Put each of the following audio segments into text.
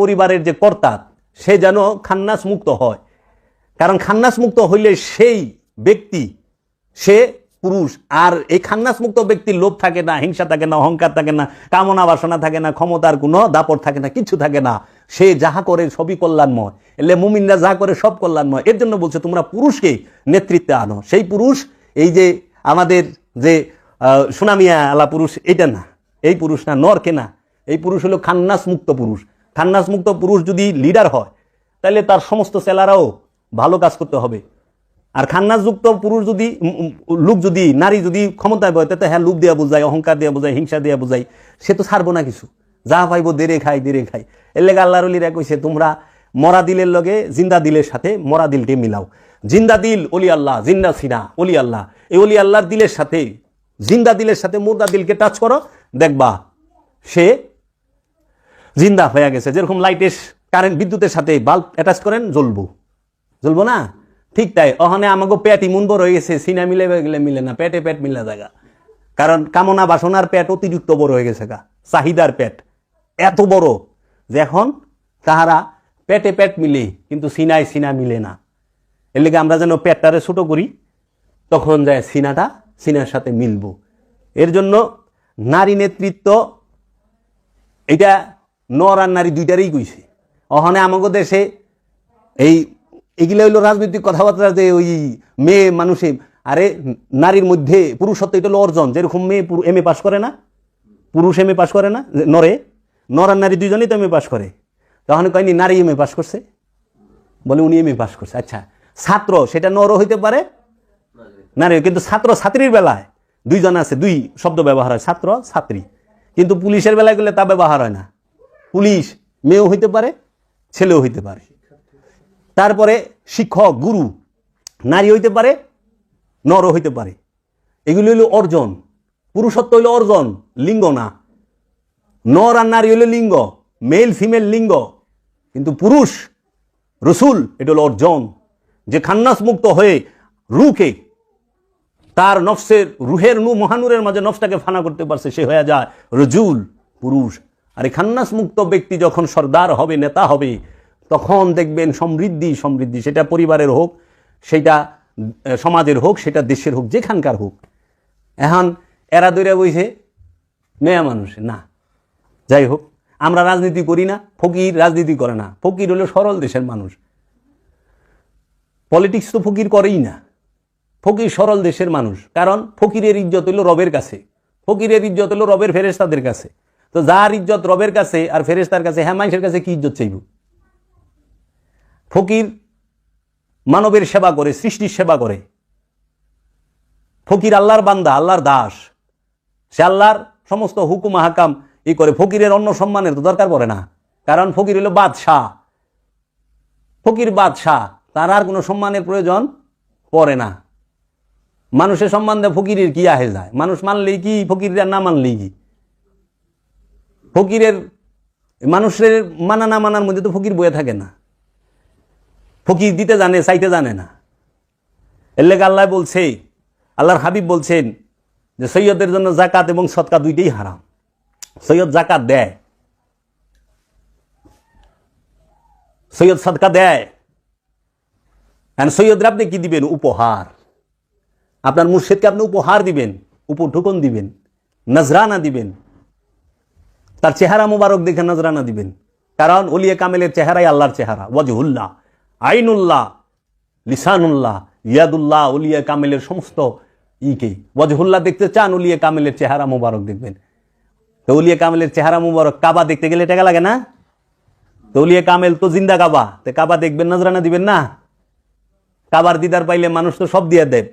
পরিবারের যে কর্তা, সে যেন খান্নাস মুক্ত হয়। কারণ খান্নাস মুক্ত হইলে সেই ব্যক্তি, সে পুরুষ, আর এই খান্নাস মুক্ত ব্যক্তির লোভ থাকে না, হিংসা থাকে না, অহংকার থাকে না, কামনা বাসনা থাকে না, ক্ষমতার কোনো দাপট থাকে না কিছু থাকে না। সে যাহা করে সবই কল্যাণময়। এলে মুমিনরা যা করে সব কল্যাণময়। এর জন্য বলছে, তোমরা পুরুষকে নেতৃত্বে আনো। সেই পুরুষ, এই যে আমাদের যে সুনামিয়া আলা পুরুষ, এটা না। এই পুরুষ না, নরকে না। এই পুরুষ হলো খান্নাস মুক্ত পুরুষ। খান্নাস মুক্ত পুরুষ যদি লিডার হয় তাহলে তার সমস্ত সেলারাও ভালো কাজ করতে হবে। আর খান্নাসযুক্ত পুরুষ যদি লোক যদি, নারী যদি ক্ষমতায় বয়, তাতে হ্যাঁ লোভ দেওয়া বোঝায়, অহংকার দেওয়া বোঝায়, হিংসা দেওয়া বোঝায়, সে তো ছাড়বো না কিছু। যা পাইবো দেরে খাই দেরে খাই। এর লেগে আল্লাহর অলিরা কইছে, তোমরা মরা দিলের লগে জিন্দা দিলের সাথে মরা দিলকে মিলাও। জিন্দা দিল অলি আল্লাহ, জিন্দা সিনা অলি আল্লাহ। এই অলি আল্লাহর দিলের সাথে, জিন্দা দিলের সাথে মুর্দা দিলকে টাচ করো, দেখবা সে জিন্দা হয়ে গেছে। যেরকম লাইটের কারেন্ট বিদ্যুতের সাথে বাল্ব অ্যাটাচ করেন, জ্বলবো। জ্বলবো না? ঠিক তাই। ওখানে আমাকে পেট ইমন বড় হয়ে গেছে, সিনা মিলে গেলে মিলে না পেটে পেট মিলে জায়গা। কারণ কামনা বাসনার পেট অতিরিক্ত বড় হয়ে গেছে গা, চাহিদার পেট এত বড় যে এখন তাহারা পেটে পেট মিলে, কিন্তু সিনায় সিনা মিলে না। এর লেগে আমরা যেন পেটটারে ছোটো করি, তখন যায় সিনাটা সিনার সাথে মিলবো। এর জন্য নারী নেতৃত্ব এটা নর আর নারী দুইটারই কইছে। অহনে আমাকে দেশে এই এগুলো হইল রাজনৈতিক কথাবার্তা যে ওই মেয়ে মানুষে, আরে নারীর মধ্যে পুরুষত্ব এটা হলো অর্জন। যেরকম মেয়ে এম এ পাশ করে না, পুরুষ এম এ পাশ করে না নরে নর আর নারী দুইজনেই তো এম এ পাশ করে। তখন কয়নি, নারী এম এ পাশ করছে। বলে উনি এম এ পাশ করছে। আচ্ছা ছাত্র, সেটা নরও হইতে পারে নারী কিন্তু ছাত্র ছাত্রীর বেলায়, দুইজন আছে, দুই শব্দ ব্যবহার হয়, ছাত্র, ছাত্রী। কিন্তু পুলিশের বেলায় গেলে তা ব্যবহার হয় না। পুলিশ মেয়েও হইতে পারে, ছেলেও হইতে পারে। তারপরে শিক্ষক, গুরু, নারী হইতে পারে, নরও হইতে পারে। এগুলি হইল অর্জন। পুরুষত্ব হইল অর্জন, লিঙ্গ না। নর আর নারী হইল লিঙ্গ, মেল, ফিমেল, লিঙ্গ। কিন্তু পুরুষ, রসুল, এটা হলো অর্জন। যে খান্নাস মুক্ত হয়ে রুকে, তার নফসের, রুহের নু মহানুরের মাঝে নফসটাকে ফানা করতে পারছে, সে হয়ে যায় রজুল, পুরুষ। আর এই খান্নাস মুক্ত ব্যক্তি যখন সর্দার হবে, নেতা হবে, তখন দেখবেন সমৃদ্ধি সমৃদ্ধি। সেটা পরিবারের হোক, সেটা সমাজের হোক, সেটা দেশের হোক, যেখানকার হোক। এখন এরা দৈরা বইছে মেয়া মানুষ, না। যাই হোক, আমরা রাজনীতি করি না, ফকির রাজনীতি করে না। ফকির হলো সরল দেশের মানুষ। পলিটিক্স তো ফকির করেই না। ফকির সরল দেশের মানুষ। কারণ ফকিরের ইজ্জত হলো রবের কাছে। ফকিরের ইজ্জত হলো রবের ফেরেস্তাদের কাছে। তো যার ইজ্জত রবের কাছে আর ফেরেস্তার কাছে হ্যাঁ মানুষের কাছে কি ইজ্জত চাইব? ফকির মানবের সেবা করে, সৃষ্টির সেবা করে। ফকির আল্লাহর বান্দা, আল্লাহর দাস। সে আল্লাহর সমস্ত হুকুম হাকাম ই করে। ফকিরের অন্য সম্মানের তো দরকার পড়ে না। কারণ ফকির হলো বাদশাহ। ফকির বাদশাহ, তার আর কোনো সম্মানের প্রয়োজন পড়ে না। মানুষের সম্মান দেয় ফকিরের কি আহে যায়? মানুষ মানলেই কি, ফকিররা না মানলেই কি? ফকিরের, মানুষের মানা না মানার মধ্যে তো ফকির বয়ে থাকে না। ফকির দিতে জানে, চাইতে জানে না। এর আল্লাহ বলছে, আল্লাহর হাবিব বলছেন যে সৈয়দের জন্য জাকাত এবং সৎকা দুইটাই হারাম। সৈয়দ জাকাত দেয়। সৈয়দ সৎকা দেয়। এখন সৈয়দরা আপনি কি দিবেন? উপহার। আপনার মুর্শিদকে আপনি উপহার দিবেন, উপঢুকন দিবেন, নজরানা দিবেন। তার চেহারা মুবারক দেখে নজরানা দিবেন। কারণ অলিয়ে কামেলের চেহারাই আল্লাহর চেহারা। ওয়াজহুল্লাহ, আইনুল্লাহ, লিসানুল্লাহ, ইয়াদুল্লাহ উলিয়া কামেলের সমস্ত ইকে। ওয়াজহুল্লাহ দেখতে চান উলিয়া কামেলের চেহারা মুবারক দেখবেন। তো উলিয়া কামেলের চেহারা মুবারক কাবা দেখতে গেলে টাকা লাগে না? তো উলিয়া কামেল তো জিন্দা কাবা। তো কাবা দেখবেন নজরানা দিবেন না? কাবার দিদার পাইলে মানুষ তো সব দিয়ে দেয়।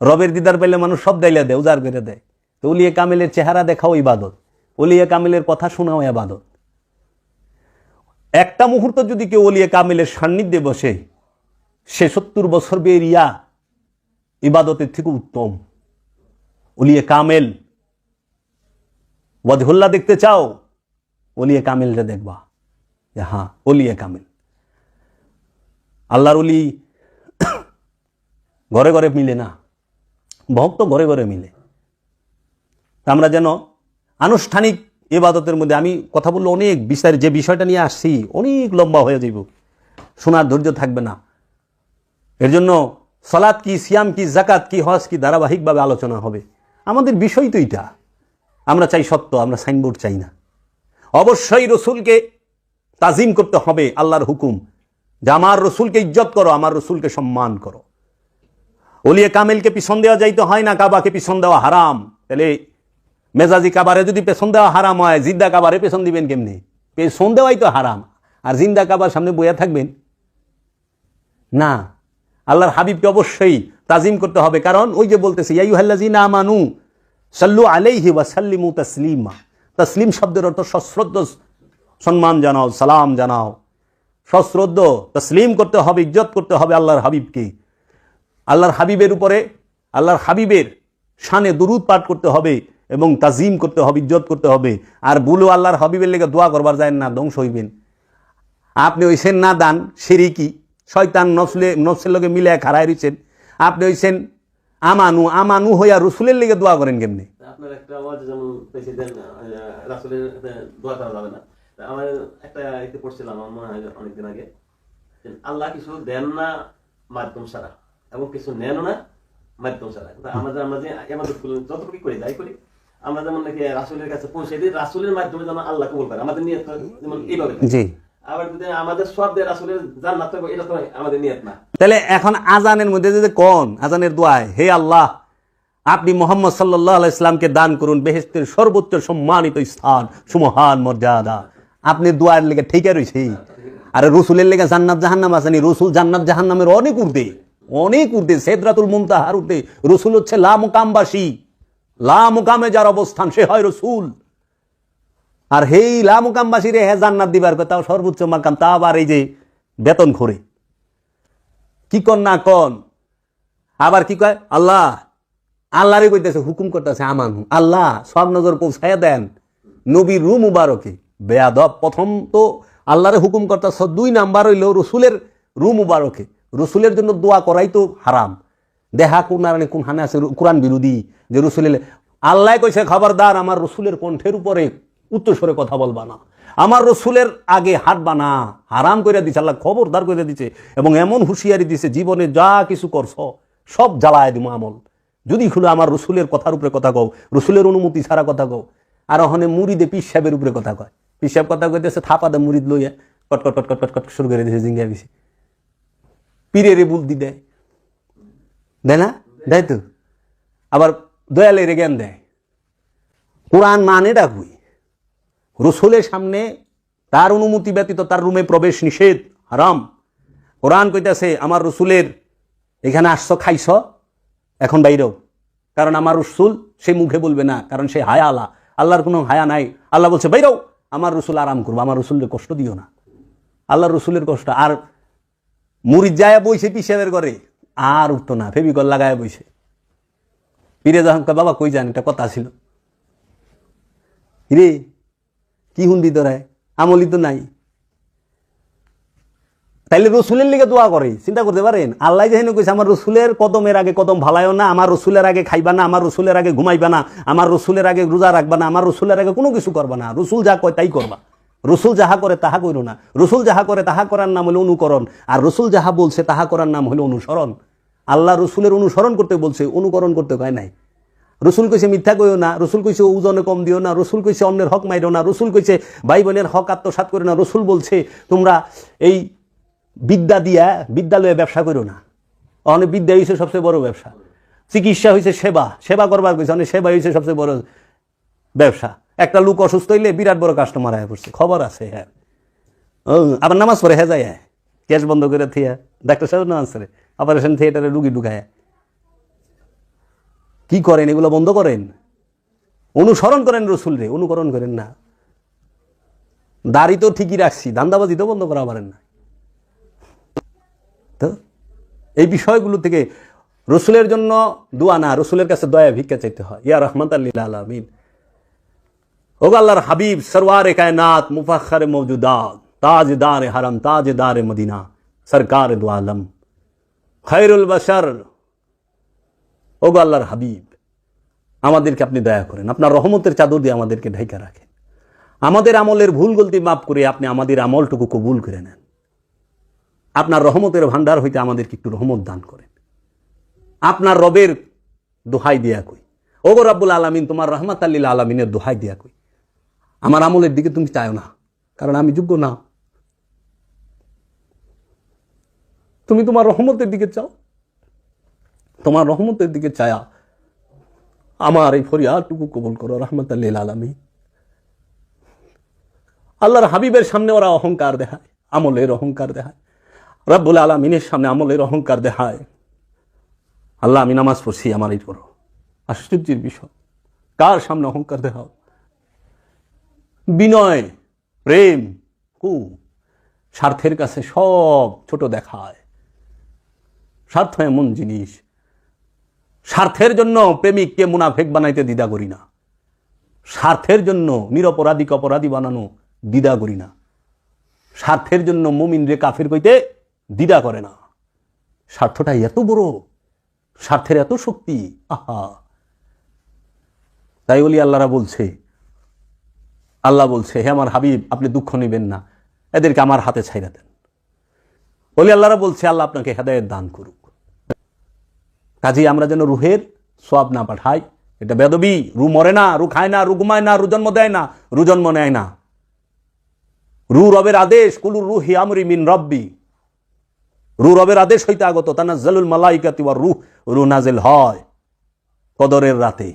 রবের দিদার পাইলে মানুষ সব দাইলে দেয়, উজাড় করে দেয়। তো উলিয়ে কামেলের চেহারা দেখাও ইবাদত। উলিয়ে কামেলের কথা শোনাও ইবাদত একটা মুহূর্ত যদি কেউ ওলিয়ে কামেলের সান্নিধ্যে বসে, সে সত্তর বছর বেরিয়া ইবাদতের থেকে উত্তম। ওলিয়ে কামেল, ওয়াজহুল্লাহ দেখতে চাও, ওলিয়ে কামেলটা দেখবা। হ্যাঁ ওলিয়ে কামেল। আল্লাহর অলি ঘরে ঘরে মিলে না, ভক্ত ঘরে ঘরে মিলে। আমরা যেন আনুষ্ঠানিক এবাদতের মধ্যে আমি কথা বললে অনেক বিস্তার যে বিষয়টা নিয়ে আসছি, অনেক লম্বা হয়ে যাইব। শোনার ধৈর্য থাকবে না। এর জন্য সালাদ কি, সিয়াম কি জাকাত কি, হজ কি ধারাবাহিকভাবে আলোচনা হবে। আমাদের বিষয় তো এটা আমরা চাই সত্য, আমরা সাইনবোর্ড চাই না। অবশ্যই রসুলকে তাজিম করতে হবে, আল্লাহর হুকুম। যে আমার রসুলকে ইজ্জত করো, আমার রসুলকে সম্মান করো। ওলিয়ে কামেলকে পিছন দেওয়া যাইতে হয় না, কাবাকে পিছন দেওয়া হারাম। তাহলে মেজাজি কাবারে যদি পেছন দেওয়া হারাম হয় জিদ্দা কাবারে পেছন দিবেন কেমনি? পেছন দেওয়াই তো হারাম। আর জিন্দা কাবার সামনে বইয়া থাকবেন? না। আল্লাহর হাবিবকে অবশ্যই তাজিম করতে হবে। কারণ ওই যে বলতেছে ইয়াইহাল্লাজি না মানু সাল্লু আলাইহি ওয়া সাল্লিমু তাসলিমা। তাসলিম শব্দের অর্থ সশ্রদ্ধ সম্মান জানাও, সালাম জানাও। সশ্রদ্ধ, তসলিম করতে হবে, ইজ্জত করতে হবে আল্লাহর হাবিবকে। আল্লাহর হাবিবের উপরে, আল্লাহর হাবিবের শানে দুরুদ পাঠ করতে হবে। এবং তাজিম করতে হবে, ইজ্জত করতে হবে। আর বুলু আল্লাহর হাবিবের লেগে দোয়া করবার যায় না, ধ্বংস হইবেন। আপনি হইছেন না দান, সিরিকি, শয়তান নফসলে নফসের লগে মিলে খাড়াই রইছেন। আপনি হইছেন আমানু আমানু হইয়া রসুলের লেগে দোয়া করেন কেমনি? আপনার আল্লাহ কিছু দেন না, মাধ্যম ছাড়া। এবং কিছু নেন না, মাধ্যম আমাদের আমরা আমাদের যতটুকু করি, যাই করি আমরা যেমন নাকি রাসুলের কাছে পৌঁছে দিই রাসুলের মাধ্যমে যেন আল্লাহ কবুল করে আমাদের নিয়ত যেমন এইভাবে। জি। আবার যদি আমাদের সব দেয় রাসুলের জান্নাত এটা তো আমাদের নিয়ত না। তাহলে এখন আজানের মধ্যে যদি কোন আজানের দোয়ায় হে আল্লাহ আপনি মোহাম্মদ সাল্লাহ ইসলামকে দান করুন বেহেস্তের সর্বোচ্চ সম্মানিত স্থান সুমহান মর্যাদা। আপনি দোয়ার লেগে ঠিকই রয়েছে আর রসুলের লেগে জান্নাত জাহান্নাম আসেনি রসুল জান্নাত জাহান্নামের অনেক উর্দে অনেক উর্দে সেদরাতুল মুমতাহার উর্দে রসুল হচ্ছে লা মুকামবাসী। লা মুকামে যার অবস্থান, সে হয় রসুল। আর হেই লা মুকামবাসী রে হে জান্নাত দিবার কথা সর্বোচ্চ মাকাম, তা আবার এই যে বেতন খোরে। কি কন না কন? আবার কি কয়? আল্লাহ, আল্লাহরে কইতেছে, হুকুম করতেছে, আমান আল্লাহ, সব নজর পৌঁছাইয়া দেন। নবীর রু মুবারকে। বেয়াদব, প্রথম তো আল্লাহরে হুকুম করতেছ, দুই নাম্বার হইল রসুলের রু মুবারকে। রসুলের জন্য দোয়া করাই তো হারাম। দেহা কোন কোন হানে আছে কোরআন বিরোধী যে রসুলের আল্লাহ কইছে, খবরদার, আমার রসুলের কণ্ঠের উপরে উচ্চস্বরে কথা বলবা না। আমার রসুলের আগে হাঁটবা না হারাম করে দিছে, আল্লাহ খবরদার করে দিছে এবং এমন হুঁশিয়ারি দিছে, জীবনে যা কিছু করছ, সব জ্বালায় দিব আমল। যদি খুলে আমার রসুলের কথার উপরে কথা কও, রসুলের অনুমতি ছাড়া কথা কও, আর ওখানে মুড়িদে পিসাবের উপরে কথা কয়। পিসাব কথা কইতেছে, থাপা দে মুড়িদ লইয়া। কটকট কটকট কট কট কট কট, শুরু করে দিয়েছে জিঙ্গা বেশি পীরেরে বুদ্ধি দেয়। দেয় না দেয় তো। আবার দয়ালের জ্ঞান দেয় কোরআন মানে ডাকুই রসুলের সামনে তার অনুমতি ব্যতীত তার রুমে প্রবেশ নিষেধ, হারাম। কোরআন কইতাছে, আমার রসুলের এখানে আসছ, খাইছ, এখন বাইরেও। কারণ আমার রসুল, সে মুখে বলবে না, কারণ সে হায়া আলা আল্লাহর কোনো হায়া নাই। আল্লাহ বলছে, বাইরেও, আমার রসুল আরাম করব, আমার রসুলের কষ্ট দিও না। আল্লাহর রসুলের কষ্ট, আর মুড়িদ যায় বইছে পিসাবের করে আর উঠতো না ফেবিকল লাগায় বইছে। পীরে যখন কয়, বাবা কই যান? এটা কথা ছিল। রে কি হুন্দি তোরায় আমলি তো নাই। তাইলে রসুলের লিগে দোয়া করে চিন্তা করতে পারেন। আল্লাহ যেহেতু কইছে আমার রসুলের কদমের আগে কদম ভালায়ও না আমার রসুলের আগে খাইবা না আমার রসুলের আগে ঘুমাইবা না আমার রসুলের আগে রোজা রাখবা না আমার রসুলের আগে কোনো কিছু করবা না। রসুল যা কয় তাই করবা। রসুল যাহা করে তাহা করো না। রসুল যাহা করে তাহা করার নাম হলো অনুকরণ। আর রসুল যাহা বলছে তাহা করার নাম হলো অনুসরণ। আল্লাহ রসুলের অনুসরণ করতে বলছে, অনুকরণ করতে কয় নাই? রসুল কইছে, মিথ্যা কইও না, রসুল কইছে, ওজনে কম দিও না, রসুল কইছে, অন্যের হক মাইরো না, রসুল কইছে ভাই বোনের হক আত্মসাত করে না, রসুল বলছে, তোমরা এই বিদ্যা দিয়া বিদ্যালয়ে ব্যবসা করো না। অনেক বিদ্যা হয়েছে সবচেয়ে বড় ব্যবসা। চিকিৎসা হয়েছে সেবা সেবা করবার কইছে অনেক সেবা হয়েছে সবচেয়ে বড় ব্যবসা। একটা লোক অসুস্থ হইলে বিরাট বড় কাস্টমার আয় পড়ছে। খবর আছে হ্যাঁ। আবার নামাজ পড়ে হ্যাঁ যায় হ্যাঁ। ক্যাশ বন্ধ করে থিয়া। ডাক্তার সাহেব নামাজ অপারেশন থিয়েটারে রুগী ঢুকায়। কি করেন? এগুলো বন্ধ করেন? অনুসরণ করেন রসুল রে, অনুকরণ করেন না। দাড়ি তো ঠিকই রাখছি, দান্দাবাজি তো বন্ধ করা পারেন না। তো এই বিষয়গুলো থেকে রসুলের জন্য দোয়া না, রসুলের কাছে দয়া, ভিক্ষা চাইতে হয়। ইয়া রহমত আল্লিল আলমিন ওগো আল্লাহর হাবিব, সরওয়ার কায়নাত মুফাখর মৌজুদাত তাজ দার হারম তাজ দার মদিনা, সরকার দু খৈরুল বশর। ওগো আল্লাহর হাবিব, আমাদেরকে আপনি দয়া করেন, আপনার রহমতের চাদর দিয়ে আমাদেরকে ঢেকে রাখেন। আমাদের আমলের ভুল গলতি মাফ করে আপনি আমাদের আমলটুকু কবুল করে নেন। আপনার রহমতের ভান্ডার হইতে আমাদেরকে একটু রহমত দান করেন। আপনার রবের দোহাই দিয়া কই। ওগো রাব্বুল আলমিন, তোমার রহমত আল্লিল আলমিনের দোহাই দিয়া কই। আমার আমলের দিকে তুমি চাও না, কারণ আমি যোগ্য না। তুমি তোমার রহমতের দিকে চাও? তোমার রহমতের দিকে চায়া আমার এই ফরিয়াদটুকু কবুল করো রহমত আল্লিল আলমী আল্লাহর হাবিবের সামনে ওরা অহংকার দেখায়, আমলের অহংকার দেখায়। রব্বুল আলমিনের সামনে আমলের অহংকার দেখায়। আল্লাহ, আমি নামাজ পড়ছি, আমার এই করো আশ্চর্যের বিষয়, কার সামনে অহংকার দেখাও? বিনয়, প্রেম, কু, স্বার্থের কাছে সব ছোট দেখায়। স্বার্থ এমন জিনিস। স্বার্থের জন্য প্রেমিককে মুনাফেক বানাইতে দ্বিধা করি না। স্বার্থের জন্য নিরপরাধীকে অপরাধী বানানো দ্বিধা করি না। স্বার্থের জন্য মুমিন রে কাফের কইতে দ্বিধা করে না। স্বার্থটা এত বড়, স্বার্থের এত শক্তি, আহা। তাই বলি আল্লাহরা বলছে, আল্লাহ বলছে, হে আমার হাবিব, আপনি দুঃখ নেবেন না। এদেরকে আমার হাতে ছাইরা দেন। বলি আল্লাহরা বলছে, আল্লাহ আপনাকে হেদায়েত দান করুক। কাজেই আমরা যেন রুহের সব না পাঠাই। এটা বেদবি, রু মরে না, রু খায় না, রু ঘুমায় না, রু জন্ম দেয় না, রু জন্ম নেয় না। রু রবের আদেশ কুলুর রুহি আমরি মিন রব্বি। রু রবের আদেশ হইতে আগত, তানাজ্জালুল মালাইকাতি ওয়ার রুহ, রু নাজেল হয় কদরের রাতে।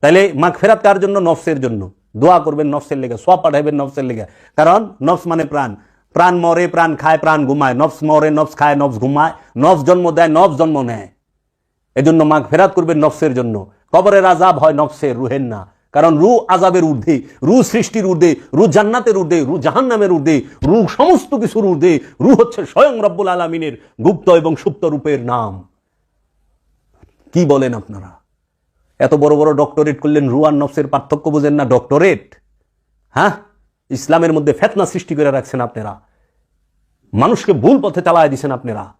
তাইলে মাখ ফেরাত কার জন্য? নফসের জন্য। দোয়া করবেন নফসের লেগে সব পাঠাইবেন নফসের লেগে। কারণ নফস মানে প্রাণ। প্রাণ মরে, প্রাণ খায়, প্রাণ ঘুমায়। নফস মরে, নফস খায়, নফস ঘুমায়। নফস জন্ম দেয়, নফস জন্ম নেয়। এজন্য মাঘ ফেরাত করবেন নফসের জন্য। কবরের আজাব হয় নফসের, রুহের না। কারণ রু আজাবের ঊর্ধ্বে রু সৃষ্টির ঊর্ধ্বে রু জান্নাতের ঊর্ধ্বে রু জাহান্নামের ঊর্ধ্বে রু সমস্ত কিছুর ঊর্ধ্বে রু হচ্ছে স্বয়ং রব্বুল আলমিনের গুপ্ত এবং সুপ্ত রূপের নাম। কি বলেন আপনারা? এত বড় বড় ডক্টরেট করলেন রু আর নফসের পার্থক্য বোঝেন না ডক্টরেট। হ্যাঁ? ইসলামের মধ্যে ফেতনা সৃষ্টি করে রাখছেন আপনারা। মানুষকে ভুল পথে চালায় দিছেন আপনারা।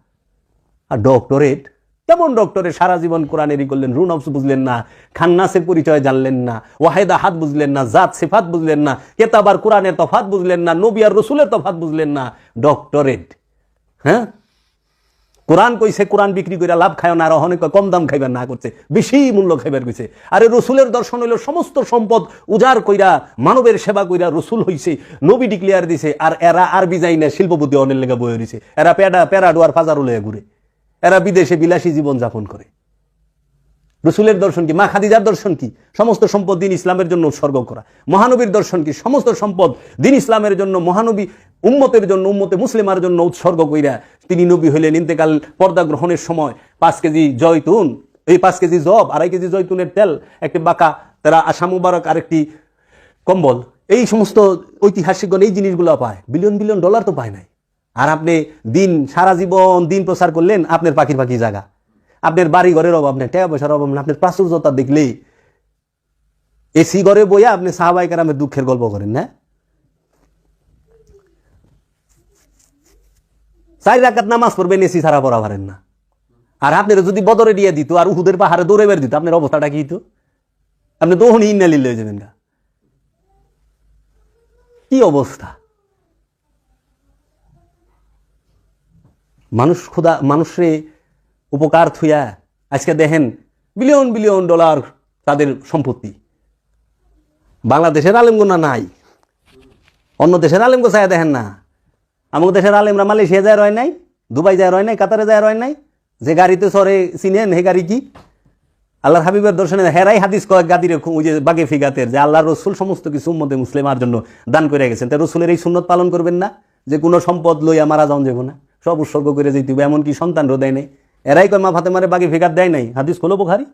আর ডক্টরেট কেমন ডক্টরে সারা জীবন কোরআনেরই করলেন রু নফস বুঝলেন না, খান্নাসের পরিচয় জানলেন না, ওয়াহেদা হাত বুঝলেন না, জাত সেফাত বুঝলেন না কেতাবার কোরআনের তফাত বুঝলেন না, নবী আর রসুলের তফাত বুঝলেন না, ডক্টরেট। হ্যাঁ? কোরআন কইছে, কোরআন বিক্রি করে লাভ খায় না, আর অনেক কম দাম খাইবার না করছে, বেশি মূল্য খাইবার কইছে। আরে রসুলের দর্শন হইল সমস্ত সম্পদ উজাড় কইরা, মানবের সেবা কইরা রসুল হইছে, নবী ডিক্লিয়ার দিছে, আর এরা আরবি যাই না শিল্পপতি অনেক লেগে বয়ে রয়েছে এরা প্যাডা প্যারাডো আর ফাজারু লয়ে ঘুরে। এরা বিদেশে বিলাসী জীবন যাপন করে। রসুলের দর্শন কি? মা খাদিজার দর্শন কি? সমস্ত সম্পদ দিন ইসলামের জন্য উৎসর্গ করা। মহানবীর দর্শন কি? সমস্ত সম্পদ দিন ইসলামের জন্য মহানবী উম্মতের জন্য, উম্মতে মুসলিমার জন্য উৎসর্গ কইরা তিনি নবী হইলেন ইন্তেকাল পর্দা গ্রহণের সময়। পাঁচ কেজি জয়তুন, এই পাঁচ কেজি জব, আড়াই কেজি জয়তুনের তেল, একটি বাঁকা তারা আশা মুবারক আরেকটি কম্বল। এই সমস্ত ঐতিহাসিকগণ এই জিনিসগুলো পায়। বিলিয়ন বিলিয়ন ডলার তো পায় নাই। আর আপনি দিন, সারা জীবন দিন প্রচার করলেন, আপনার পাখির পাখি জায়গা। আপনার বাড়ি ঘরের অভাব নেই, টাকা পয়সার অভাব নেই, আপনার প্রাচুর্যতা দেখলেই। এসি ঘরে বইয়া আপনি সাহাবাই কারামের দুঃখের গল্প করেন, না? চার রাকাত নামাজ পড়বেন, এসি ছাড়া পড়া পারেন না। আর আপনার যদি বদরে দিয়ে দিত, আর উহুদের পাহাড়ে দৌড়ে বের দিত, আপনার অবস্থাটা কি হতো আপনি তো ওখানে ইন্নালিল হয়ে যাবেন গা কি অবস্থা? মানুষ খোদা, মানুষরে উপকার থুয়া, আজকে দেখেন বিলিয়ন বিলিয়ন ডলার তাদের সম্পত্তি। বাংলাদেশের আলেমগুনা নাই। অন্য দেশের আলেমগো চায় দেখেন না। আমাদের দেশের আলেমরা মালয়েশিয়া যায় রয় নাই, দুবাই যায় রয় নাই, কাতারে যায় রয় নাই। যে গাড়িতে সরে চিনেন, হে গাড়ি কি? আল্লাহর হাবিবের দর্শনে হেরাই হাদিস কয়েক গাদির ওই যে বাগে ফিগাতের, যে আল্লাহ রসুল সমস্ত কিছু উম্মতে মুসলিমার জন্য দান করে গেছেন। তাই রসুলের এই সুন্নত পালন করবেন না, যে কোনো সম্পদ লইয়া মারা যাওয়া যাব না। সব উৎসর্গ করে যেতে হবে। এমনকি সন্তান দেয় নাই। এরাই কয় মা ফাতেমারে বাকি ফিকার দেয় নাই? হাদিস খোলো বোখারি।